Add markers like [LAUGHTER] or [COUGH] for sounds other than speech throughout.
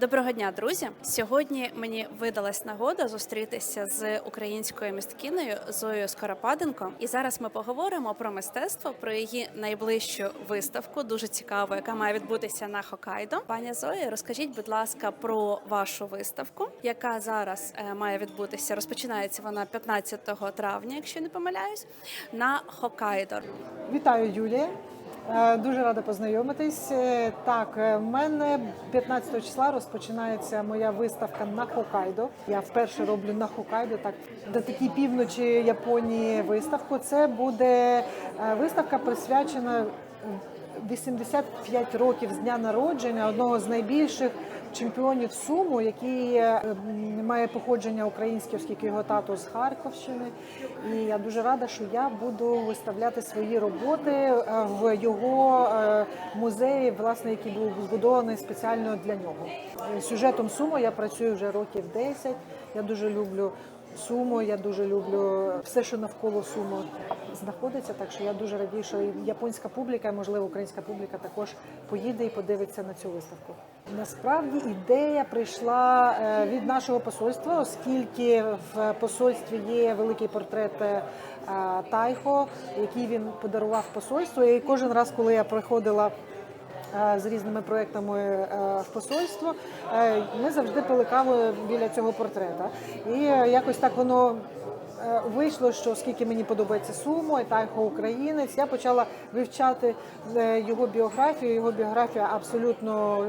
Доброго дня, друзі! Сьогодні мені видалась нагода зустрітися з українською місткинею Зоєю Скоропаденко. І зараз ми поговоримо про мистецтво, про її найближчу виставку, дуже цікаву, яка має відбутися на Хокайдо. Пані Зоя, розкажіть, будь ласка, про вашу виставку, яка зараз е, має відбутися. Розпочинається вона 15 травня, якщо не помиляюсь, на Хокайдо. Вітаю, Юлія. Е, Дуже рада познайомитись. Е, Так, е, в мене 15 числа розпочинається моя виставка на Хокайдо. Я вперше роблю на Хокайдо, так до такій півночі Японії виставку. Це буде виставка присвячена 85 років з дня народження одного з найбільших чемпіонів суму, який е, має походження українське, оскільки його тато з Харківщини. І я дуже рада, що я буду виставляти свої роботи е, в його е, музеї, власне, який був збудований спеціально для нього. Сюжетом суму я працюю вже років 10. Я дуже люблю Сумо, я дуже люблю все, що навколо Сумо знаходиться. Так що я дуже радію, що японська публіка, можливо, українська публіка також поїде і подивиться на цю виставку. Насправді ідея прийшла е, від нашого посольства, оскільки в посольстві є великий портрет е, Тайхо, який він подарував посольству. І кожен раз, коли я приходила з різними проектами е, в посольство. е, Ми завжди пили каву біля цього портрета. І е, якось так воно. е, Вийшло, що оскільки мені подобається сумо і тайхо українець, я почала вивчати е, його біографію. Його біографія абсолютно е,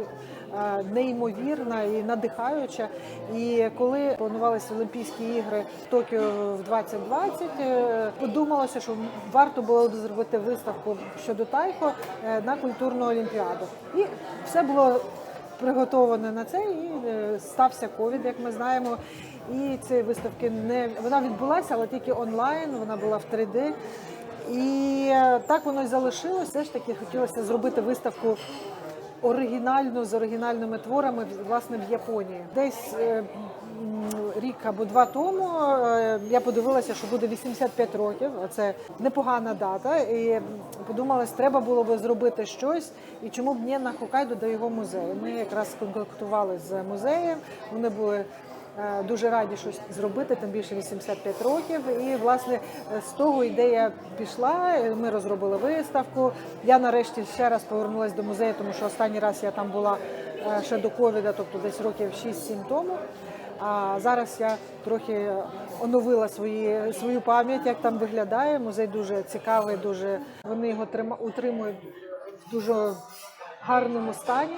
неймовірна і надихаюча. І коли планувалися Олімпійські ігри в Токіо в 2020, е, подумалося, що варто було зробити виставку щодо тайхо е, на культурну олімпіаду. І все було приготоване на це, і е, стався ковід, як ми знаємо. І цієї виставки не вона відбулася, але тільки онлайн. Вона була в 3D. І е, так воно і залишилось. Все ж таки хотілося зробити виставку оригінальну з оригінальними творами власне в Японії. Десь е, рік або два тому е, я подивилася, що буде 85 років. Це непогана дата. І подумалось, треба було би зробити щось. І чому б не на Хокайдо до його музею? Ми якраз контактували з музеєм. Вони були. Е, Дуже раді щось зробити, тим більше 85 років. І власне з того ідея пішла. Ми розробили виставку. Я нарешті ще раз повернулася до музею, тому що останній раз я там була е, ще до ковіда, тобто десь років 6-7 тому. А зараз я трохи оновила свої, свою пам'ять, як там виглядає. Музей дуже цікавий, дуже вони його утримують в дуже гарному стані.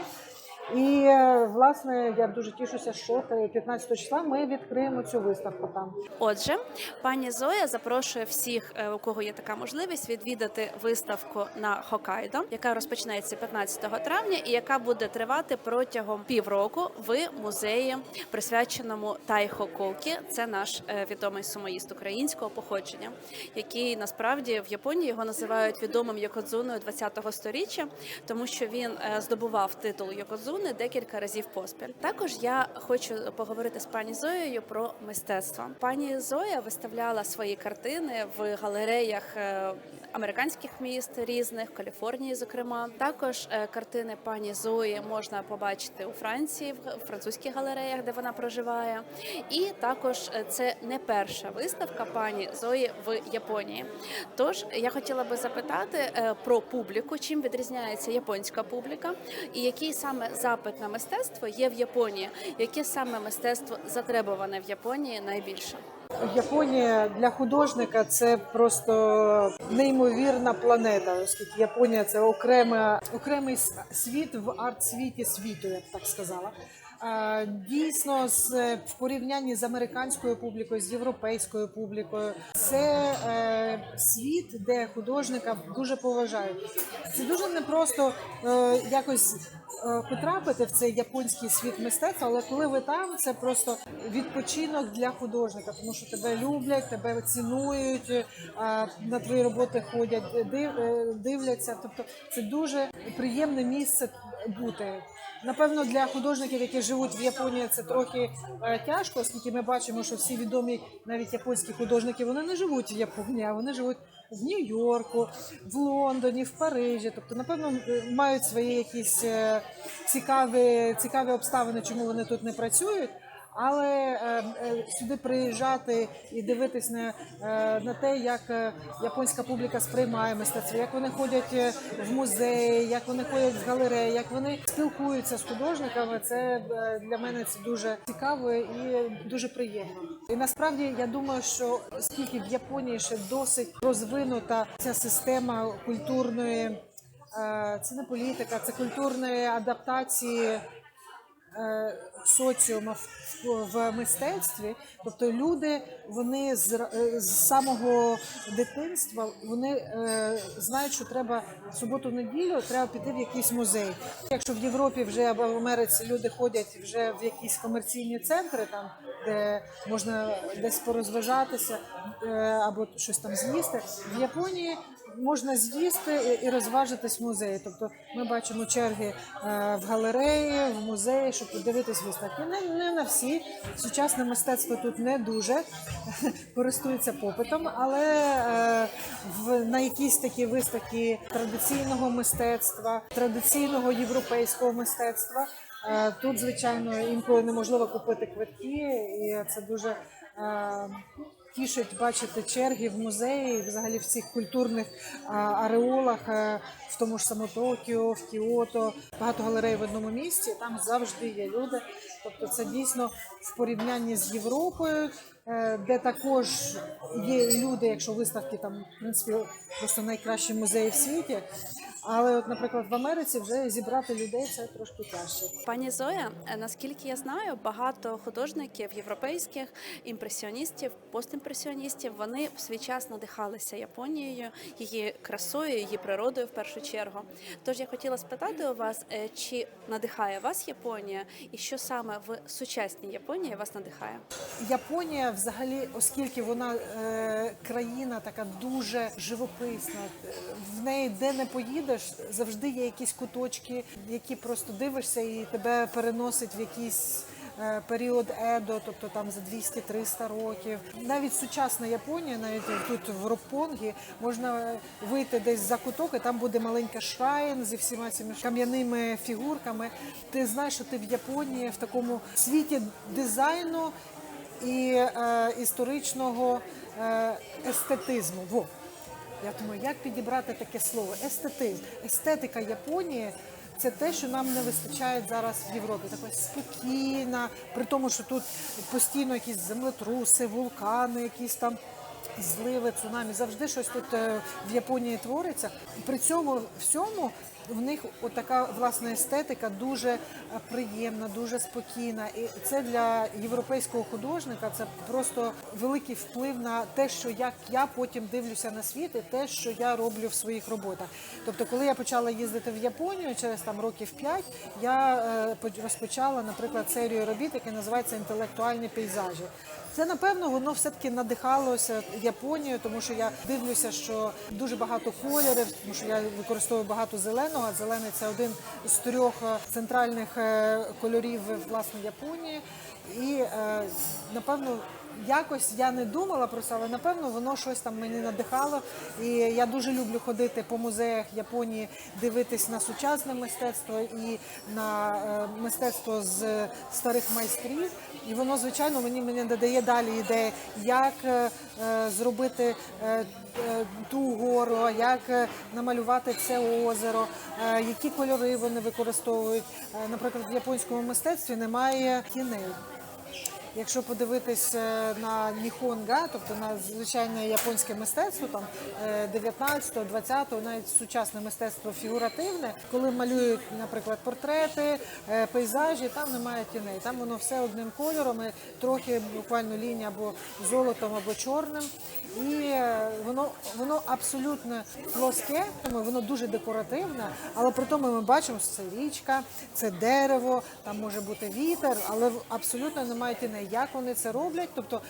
І е, власне я дуже тішуся, що 15 числа ми відкриємо цю виставку там. Отже, пані Зоя запрошує всіх, е, у кого є така можливість, відвідати виставку на Хокайдо, яка розпочинається 15 травня і яка буде тривати протягом півроку в музеї, присвяченому Тайхо Кокі. Це наш е, відомий сумоїст українського походження, який насправді в Японії його називають відомим йокодзуною 20-го сторіччя, тому що він здобував титул йокодзуни декілька разів поспіль. Також я хочу поговорити з пані Зоєю про мистецтво. Пані Зоя виставляла свої картини в галереях е, американських міст різних, Каліфорнії, зокрема. Також е, картини пані Зої можна побачити у Франції, в французьких галереях, де вона проживає. І також е, це не перша виставка пані Зої в Японії. Тож я хотіла би запитати про публіку, чим відрізняється японська публіка, і який саме запит на мистецтво є в Японії, яке саме мистецтво затребуване в Японії найбільше. Японія для художника це просто неймовірна планета, оскільки Японія це окрема, окремий світ в арт-світі світу, я б так сказала. Дійсно, з в порівнянні з американською публікою, з європейською публікою, це е, світ, де художника дуже поважають. Це дуже непросто е, якось е, потрапити в цей японський світ мистецтва, але коли ви там, це просто відпочинок для художника, тому що тебе люблять, тебе цінують, е, на твої роботи ходять, див- е, дивляться. Тобто це дуже приємне місце бути. Напевно, для художників, які живуть в Японії, це трохи е, тяжко, оскільки ми бачимо, що всі відомі навіть японські художники вони не живуть в Японії, а вони живуть в Нью-Йорку, в Лондоні, в Парижі. Тобто, напевно, мають свої якісь е, цікаві, цікаві обставини, чому вони тут не працюють. Але е, е, сюди приїжджати і дивитись на, е, на те, як е, японська публіка сприймає мистецтво, як вони ходять в музеї, як вони ходять в галереї, як вони спілкуються з художниками, це для мене це дуже цікаво і дуже приємно. І насправді я думаю, що оскільки в Японії ще досить розвинута ця система культурної, це не політика, це культурної адаптації е, соціуму в, мистецтві. Тобто люди вони з, е, з самого дитинства вони е, знають, що треба суботу-неділю треба піти в якийсь музей. Якщо в Європі вже або в Америці люди ходять вже в якісь комерційні центри, там де можна десь порозважатися або щось там з'їсти, в Японії можна з'їсти і- розважитись в музеї. Тобто ми бачимо черги е, в галереї, в музеї, щоб подивитись виставки. Не, не на всі. Сучасне мистецтво тут не дуже [LAUGHS] користується попитом, але е, в, на якісь такі виставки традиційного мистецтва, традиційного європейського мистецтва. е, Тут, звичайно, інколи неможливо купити квитки, і це дуже тішить бачити черги в музеї, взагалі в цих культурних ареолах, е, в тому ж самому Токіо, в Кіото, багато галерей в одному місці. Там завжди є люди. Тобто, це дійсно в порівнянні з Європою, е, де також є люди, якщо виставки там в принципі просто найкращі музеї в світі. Але, от, наприклад, в Америці вже зібрати людей це трошки тяжче. Пані Зоя, е, наскільки я знаю, багато художників європейських імпресіоністів, постімпресіоністів, вони в свій час надихалися Японією, її красою, її природою в першу чергу. Тож я хотіла спитати у вас, е, чи надихає вас Японія, і що саме в сучасній Японії вас надихає? Японія, взагалі, оскільки вона е, країна така дуже живописна, е, в неї де не поїдеш, завжди є якісь куточки, які просто дивишся і тебе переносить в якийсь. е, Період Едо, тобто там за 200-300 років. Навіть сучасна Японія, навіть тут в Ропонгі, можна вийти десь за куток, і там буде маленька шрайн зі всіма цими кам'яними фігурками. Ти знаєш, що ти в Японії в такому світі дизайну і е, історичного е, естетизму. Во. Я думаю, як підібрати таке слово? Естетизм. Естетика Японії це те, що нам не вистачає зараз в Європі. Така спокійна, при тому, що тут постійно якісь землетруси, вулкани, якісь там. Зливи, цунамі, завжди щось тут е, в Японії твориться. При цьому всьому в них отака власна естетика дуже е, приємна, дуже спокійна. І це для європейського художника це просто великий вплив на те, що як я потім дивлюся на світ, і те, що я роблю в своїх роботах. Тобто, коли я почала їздити в Японію через там років п'ять, я е, розпочала, наприклад, серію робіт, яка називається інтелектуальні пейзажі. Це напевно воно все таки надихалося Японією, тому що я дивлюся, що дуже багато кольорів, тому що я використовую багато зеленого. А Зелений це один з трьох е, центральних е, кольорів власне Японії. І е, напевно. Якось я не думала про це, але напевно воно щось там мені надихало. І я дуже люблю ходити по музеях Японії, дивитись на сучасне мистецтво і на е, мистецтво з старих майстрів. І воно, звичайно, мені мені додає далі ідеї, як е, е, зробити ту гору, як намалювати це озеро, які кольори вони використовують. Наприклад, в японському мистецтві немає тіней. Якщо подивитись е, на ніхонга, тобто на звичайне японське мистецтво, там 19-го, 20-го, навіть сучасне мистецтво фігуративне, коли малюють, наприклад, портрети, е, пейзажі, там немає тіней. Там воно все одним кольором, і трохи буквально лінія або золотом, або чорним. І е, воно воно абсолютно плоске, воно дуже декоративне, але при тому ми бачимо, що це річка, це дерево, там може бути вітер, але абсолютно немає знаю, як вони це роблять. Тобто,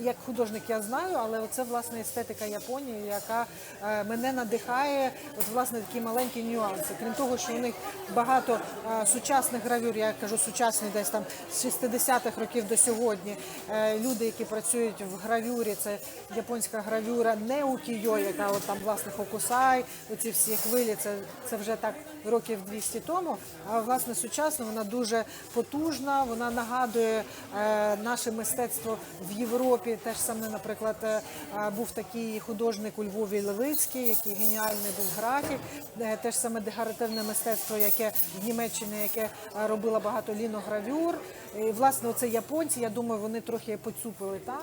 як художник я знаю, але це власне естетика Японії, яка е, мене надихає. От власне такі маленькі нюанси. Крім того, що у них багато е, сучасних гравюр, я кажу сучасні, десь там з 60-х років до сьогодні. Е, Люди, які працюють в гравюрі, це японська гравюра, не укійо, яка от там власне Хокусай, оці всі хвилі, це, це вже так років 200 тому. А власне сучасно вона дуже потужна, вона нагадує е, наше мистецтво в Європі. Теж саме, наприклад, е, був такий художник у Львові Левицький, який геніальний був графік. Е, Теж саме декоративне мистецтво, яке в Німеччині, яке е, робило багато ліногравюр. І власне, оце японці, я думаю, вони трохи поцупили там.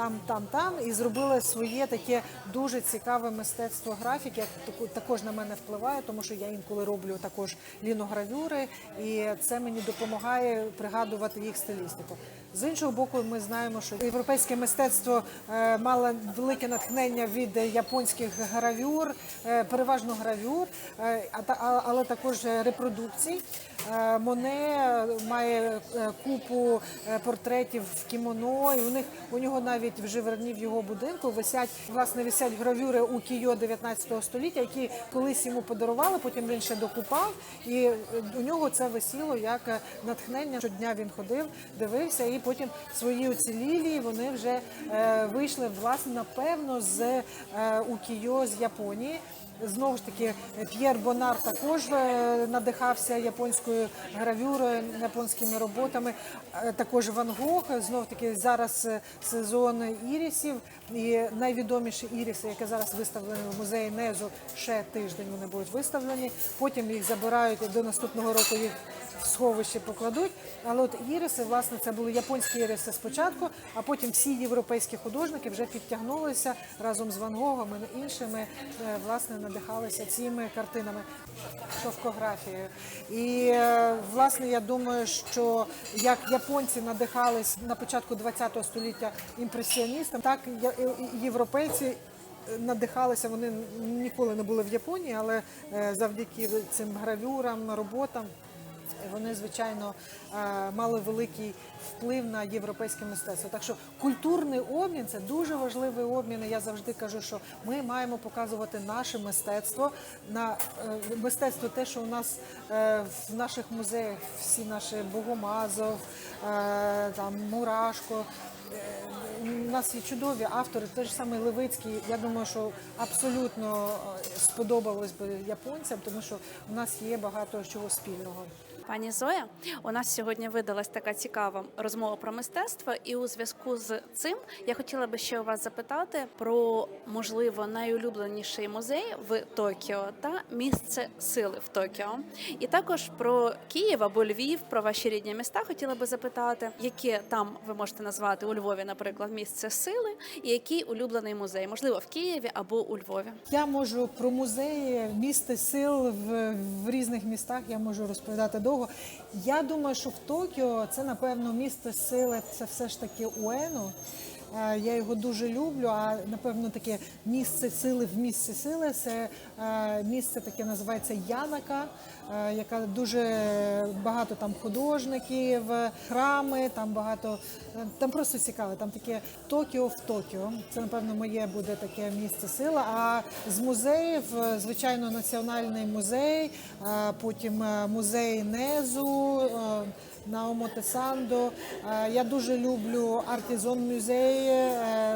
Там, там, там і зробили своє таке дуже цікаве мистецтво графіки. також на мене впливає, тому що я інколи роблю також ліногравюри, і це мені допомагає пригадувати їх стилістику. З іншого боку, ми знаємо, що європейське мистецтво е, мало велике натхнення від японських гравюр, е, переважно гравюр, е, але також репродукцій. Моне має купу портретів в кімоно, і у них у нього навіть в живерні в його будинку висять власне висять гравюри у кійо 19 століття, які колись йому подарували, потім він ще докупав, і у нього це висіло як натхнення. Щодня він ходив, дивився, і потім свої оцілілі вони вже е, вийшли власне напевно з е, укіо з Японії. Знову ж таки, П'єр Бонар також е, надихався японською гравюрою, японськими роботами. Е, Також Ван Гог. Знов таки зараз е, сезон ірісів. І найвідоміші іріси, які зараз виставлені в музеї Незу, ще тиждень вони будуть виставлені. Потім їх забирають і до наступного року їх в сховище покладуть. Але от іриси, власне, це були японські іриси спочатку, а потім всі європейські художники вже підтягнулися разом з Ван Гогом і іншими, е, власне, надихалися цими картинами шовкографією. І е, власне я думаю, що як японці надихались на початку ХХ століття імпресіоністам, так європейці надихалися. Вони ніколи не були в Японії, але е, завдяки цим гравюрам, роботам. Вони, звичайно, е, мали великий вплив на європейське мистецтво. Так що культурний обмін це дуже важливий обмін. Я завжди кажу, що ми маємо показувати наше мистецтво на е, мистецтво, те, що у нас е, в наших музеях, всі наші Богомазов, е, там Мурашко. У нас є чудові автори, той ж самий Левицький. Я думаю, що абсолютно е, сподобалось би японцям, тому що у нас є багато чого спільного. Пані Зоя, у нас сьогодні видалась така цікава розмова про мистецтво, і у зв'язку з цим я хотіла би ще у вас запитати про можливо найулюбленіший музей в Токіо та місце сили в Токіо, і також про Київ або Львів, про ваші рідні міста. Хотіла би запитати, яке там ви можете назвати у Львові, наприклад, місце сили, і який улюблений музей, можливо, в Києві або у Львові. Я можу про музеї, місце сил в, в різних містах. Я можу розповідати довго. Я думаю, що в Токіо це напевно місце сили. Це все ж таки Уену. Е, Я його дуже люблю. А напевно таке місце сили в місці сили це е, місце таке називається Янака, яка дуже багато там художників, храми, там багато е, там просто цікаво. Там таке Токіо в Токіо. Це напевно моє буде таке місце сила. А з музеїв, е, звичайно, національний музей, е, потім е, музей Незу. Наомо Тесандо. Е, Я дуже люблю Артізон музей.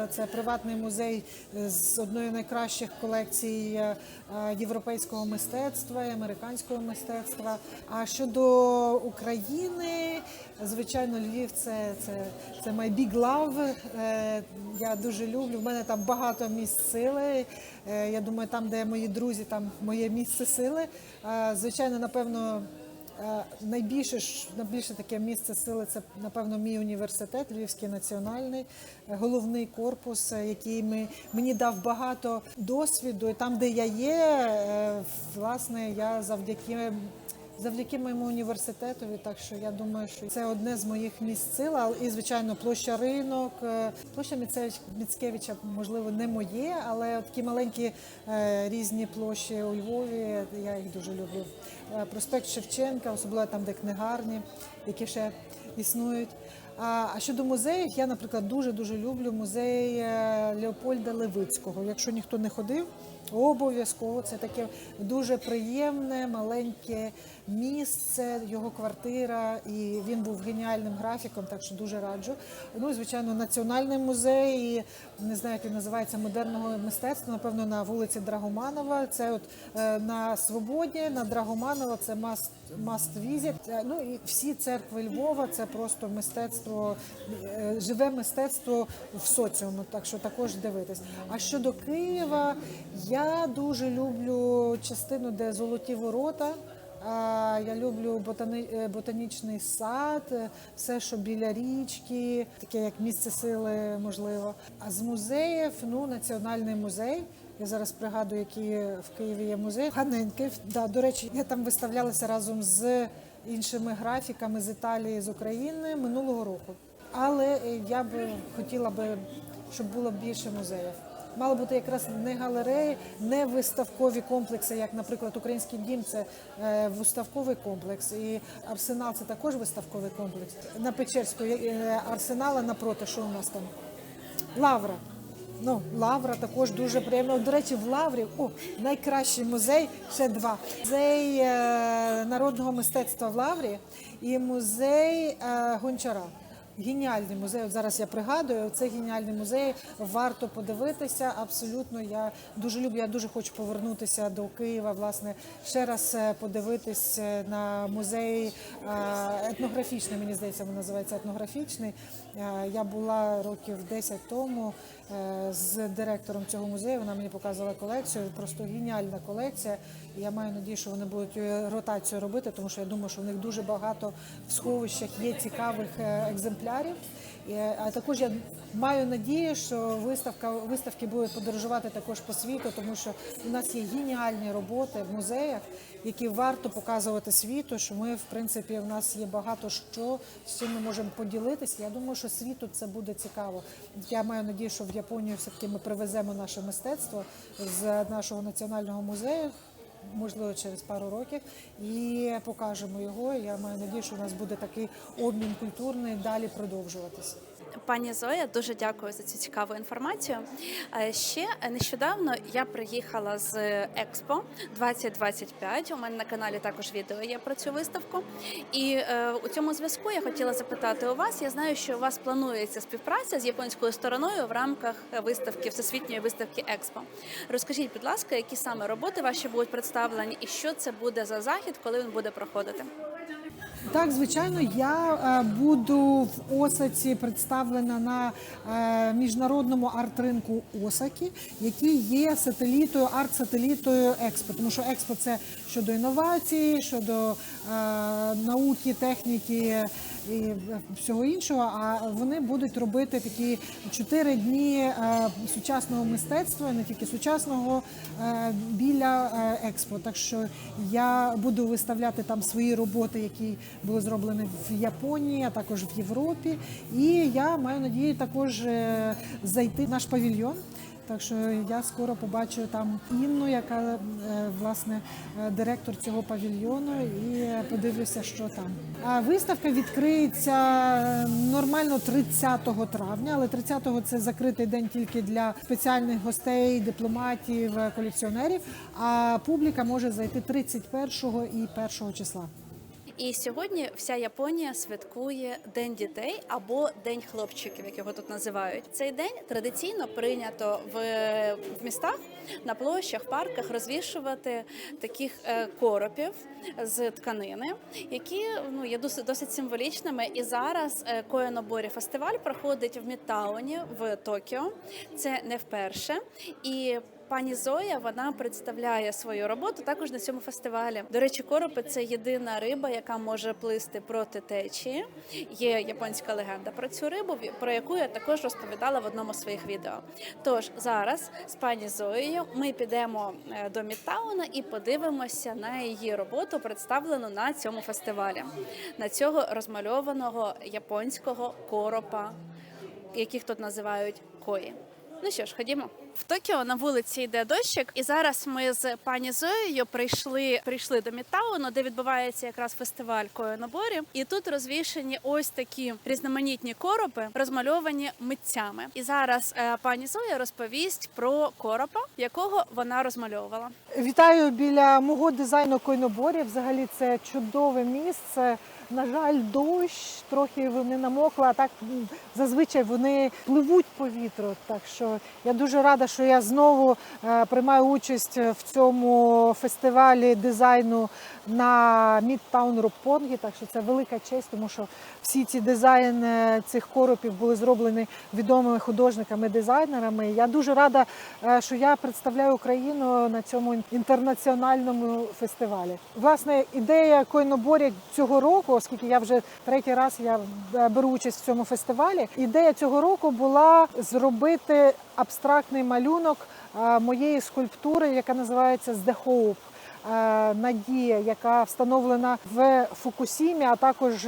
Це приватний музей з одної з найкращих колекцій е, е, європейського мистецтва і американського мистецтва. А щодо України, звичайно, Львів це, це, це my big love. Я дуже люблю. В мене там багато місць сили. Я думаю, там, де мої друзі, там моє місце сили. Звичайно, напевно. Е, Найбільше найбільше таке місце сили це напевно мій університет, Львівський національний, е, головний корпус, е, який ми, мені дав багато досвіду. І там, де я є, власне, я завдяки. Завдяки моєму університетові, так що я думаю, що це одне з моїх місць сил. Але і звичайно, площа ринок, е, площа Міцкевича, можливо, не моє, але такі маленькі е, різні площі у Львові. Я їх дуже люблю. Е, Проспект Шевченка, особливо там, де книгарні, які ще існують. А щодо музеїв, я, наприклад, дуже дуже люблю музей Леопольда Левицького. Якщо ніхто не ходив, обов'язково це таке дуже приємне, маленьке місце, його квартира, і він був геніальним графіком, так що дуже раджу. Ну і звичайно, національний музей, не знаю, як він називається модерного мистецтва. Напевно, на вулиці Драгоманова. Це от е, на Свободі, на Драгоманова, це must, must visit. Е, Ну і всі церкви Львова це просто мистецтво, е, живе мистецтво в соціуму, так що також дивитись. А щодо Києва, я дуже люблю частину, де золоті ворота. Я люблю е, ботанічний сад, е, все, що біля річки, таке як місце сили, можливо. А з музеїв, ну, національний музей. Я зараз пригадую, які в Києві є музей. Ганенький. Да, до речі, я там виставлялася разом з іншими графіками з Італії, з України минулого року. Але е, я би хотіла би, щоб було більше музеїв. Мало бути якраз не галереї, не виставкові комплекси, як, наприклад, Український дім це е, виставковий комплекс, і Арсенал це також виставковий комплекс. На Печерську е, арсенала напроти, що у нас там? Лавра. Ну, Лавра також дуже приємно. До речі, в Лаврі о, найкращий музей, ще два. Музей е, народного мистецтва в Лаврі і музей Гончара. Геніальний музей. От зараз я пригадую, це геніальний музей. Варто подивитися. Абсолютно, я дуже люблю. Я дуже хочу повернутися до Києва. Власне, ще раз е, подивитись е, на музей е, етнографічний. Мені здається, він називається етнографічний. Я була років 10 тому з директором цього музею. Вона мені показувала колекцію. Просто геніальна колекція. Я маю надію, що вони будуть е, ротацію робити, тому що я думаю, що в них дуже багато в сховищах є цікавих е, екземплярів. Е, А також я маю надію, що виставка виставки будуть подорожувати також по світу, тому що у нас є геніальні роботи в музеях, які варто показувати світу. Що ми, в принципі, в нас є багато що з чим ми можемо поділитися. Я думаю, що світу це буде цікаво. Я маю надію, що в Японію все таки ми привеземо наше мистецтво з нашого національного музею можливо, через пару років, і покажемо його. Я маю надію, що у нас буде такий обмін культурний далі продовжуватися. Пані Зоя, дуже дякую за цю цікаву інформацію. Е, Ще нещодавно я приїхала з Експо 2025. У мене на каналі також відео є про цю виставку. І е, у цьому зв'язку я хотіла запитати у вас. Я знаю, що у вас планується співпраця з японською стороною в рамках виставки всесвітньої виставки Експо. Розкажіть, будь ласка, які саме роботи ваші будуть представлені, і що це буде за захід, коли він буде проходити? Так, звичайно, я е, буду в Осаці представлена на е, міжнародному арт-ринку Осаки, який є сателітою, арт-сателітою Експо. Тому що Експо це щодо інновації, щодо е, науки, техніки і всього іншого. А вони будуть робити такі чотири дні е, сучасного мистецтва, не тільки сучасного, е, біля е, Експо. Так що я буду виставляти там свої роботи, які були зроблені в Японії, а також в Європі. І я маю надію також е, зайти в наш павільйон. Так що я скоро побачу там Інну, яка е, власне е, директор цього павільйону, і подивлюся, що там. А виставка відкриється е, нормально 30 травня, але 30-го це закритий день тільки для спеціальних гостей, дипломатів, колекціонерів. А публіка може зайти 31 і 1 числа. І сьогодні вся Японія святкує День дітей або День хлопчиків, як його тут називають. Цей день традиційно прийнято в, в містах на площах, парках розвішувати таких е, коропів з тканини, які ну є досить досить символічними. І зараз е, Коеноборі фестиваль проходить в Мідтауні в Токіо. Це не вперше і. Пані Зоя вона представляє свою роботу також на цьому фестивалі. До речі, коропи це єдина риба, яка може плисти проти течії. Є японська легенда про цю рибу, про яку я також розповідала в одному з своїх відео. Тож зараз з пані Зоєю ми підемо е, до Мідтауна і подивимося на її роботу, представлену на цьому фестивалі, на цього розмальованого японського коропа, яких тут називають кої. Ну що ж, ходімо. В Токіо на вулиці йде дощик, і зараз ми з пані Зоєю прийшли, прийшли до Мідтауну, де відбувається якраз фестиваль Коєноборі. І тут розвішені ось такі різноманітні короби, розмальовані митцями. І зараз е, пані Зоя розповість про коропа, якого вона розмальовувала. Вітаю біля мого дизайну койноборі. Взагалі це чудове місце. На жаль, дощ трохи вони намокли, а так зазвичай вони пливуть по вітру. Так що я дуже рада, що я знову е, приймаю участь в цьому фестивалі дизайну на Мідтаун Ропонгі. Так що це велика честь, тому що всі ці дизайни цих коропів були зроблені відомими художниками, дизайнерами. Я дуже рада, е, що я представляю Україну на цьому інтернаціональному фестивалі. Власне, ідея койноборя цього року, оскільки я вже третій раз я е, беру участь в цьому фестивалі. Ідея цього року була зробити абстрактний малюнок е, моєї скульптури, яка називається «The Hope». Е, Надія, яка встановлена в Фукусімі, а також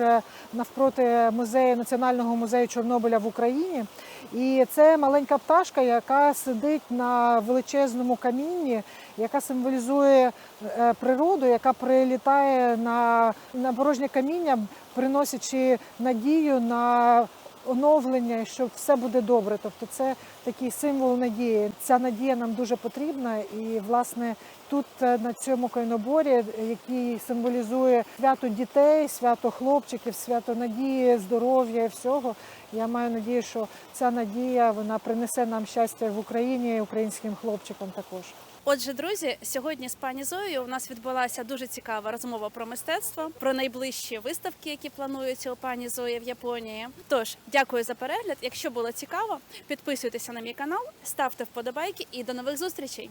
навпроти музею Національного музею Чорнобиля в Україні. І це маленька пташка, яка сидить на величезному камінні, яка символізує е, природу, яка прилітає на, на порожнє каміння, приносячи надію на оновлення, що все буде добре. Тобто це такий символ надії. Ця надія нам дуже потрібна. І власне тут е, на цьому койноборі, який символізує свято дітей, свято хлопчиків, свято надії, здоров'я і всього. Я маю надію, що ця надія вона принесе нам щастя в Україні і українським хлопчикам також. Отже, друзі, сьогодні з пані Зоєю у нас відбулася дуже цікава розмова про мистецтво, про найближчі виставки, які плануються у пані Зої в Японії. Тож, дякую за перегляд. Якщо було цікаво, підписуйтеся на мій канал, ставте вподобайки і до нових зустрічей.